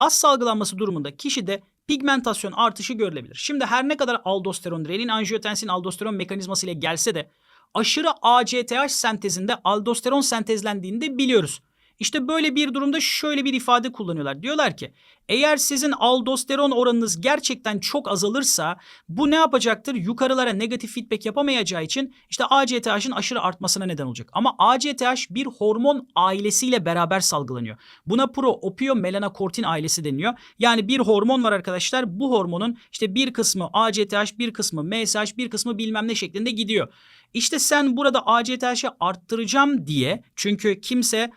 Az salgılanması durumunda kişide pigmentasyon artışı görülebilir. Şimdi her ne kadar aldosteron, renin angiotensin aldosteron mekanizması ile gelse de aşırı ACTH sentezinde aldosteron sentezlendiğini de biliyoruz. İşte böyle bir durumda şöyle bir ifade kullanıyorlar. Diyorlar ki eğer sizin aldosteron oranınız gerçekten çok azalırsa bu ne yapacaktır? Yukarılara negatif feedback yapamayacağı için işte ACTH'ın aşırı artmasına neden olacak. Ama ACTH bir hormon ailesiyle beraber salgılanıyor. Buna pro-opiomelanokortin ailesi deniliyor. Yani bir hormon var arkadaşlar. Bu hormonun işte bir kısmı ACTH, bir kısmı MSH, bir kısmı bilmem ne şeklinde gidiyor. İşte sen burada ACTH'ı arttıracağım diye çünkü kimse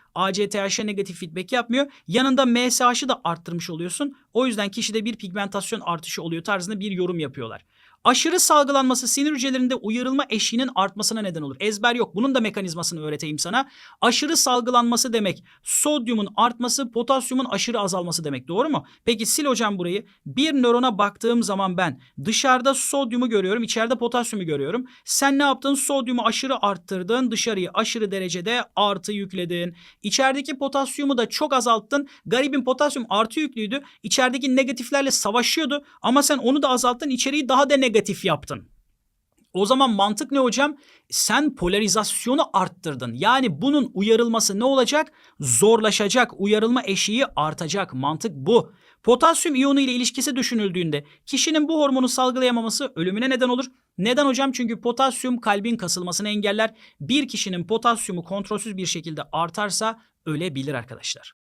ACTH'e negatif feedback yapmıyor. Yanında MSH'ı da arttırmış oluyorsun. O yüzden kişide bir pigmentasyon artışı oluyor tarzında bir yorum yapıyorlar. Aşırı salgılanması sinir hücrelerinde uyarılma eşiğinin artmasına neden olur. Ezber yok. Bunun da mekanizmasını öğreteyim sana. Aşırı salgılanması demek sodyumun artması, potasyumun aşırı azalması demek. Doğru mu? Peki sil hocam burayı. Bir nörona baktığım zaman ben dışarıda sodyumu görüyorum, içeride potasyumu görüyorum. Sen ne yaptın? Sodyumu aşırı arttırdın, dışarıyı aşırı derecede artı yükledin. İçerideki potasyumu da çok azalttın. Garibin potasyum artı yüklüydü. İçerideki negatiflerle savaşıyordu ama sen onu da azalttın, içeriği daha da negatif yaptın. O zaman mantık ne hocam? Sen polarizasyonu arttırdın. Yani bunun uyarılması ne olacak? Zorlaşacak. Uyarılma eşiği artacak. Mantık bu. Potasyum iyonu ile ilişkisi düşünüldüğünde kişinin bu hormonu salgılayamaması ölümüne neden olur. Neden hocam? Çünkü potasyum kalbin kasılmasını engeller. Bir kişinin potasyumu kontrolsüz bir şekilde artarsa ölebilir arkadaşlar.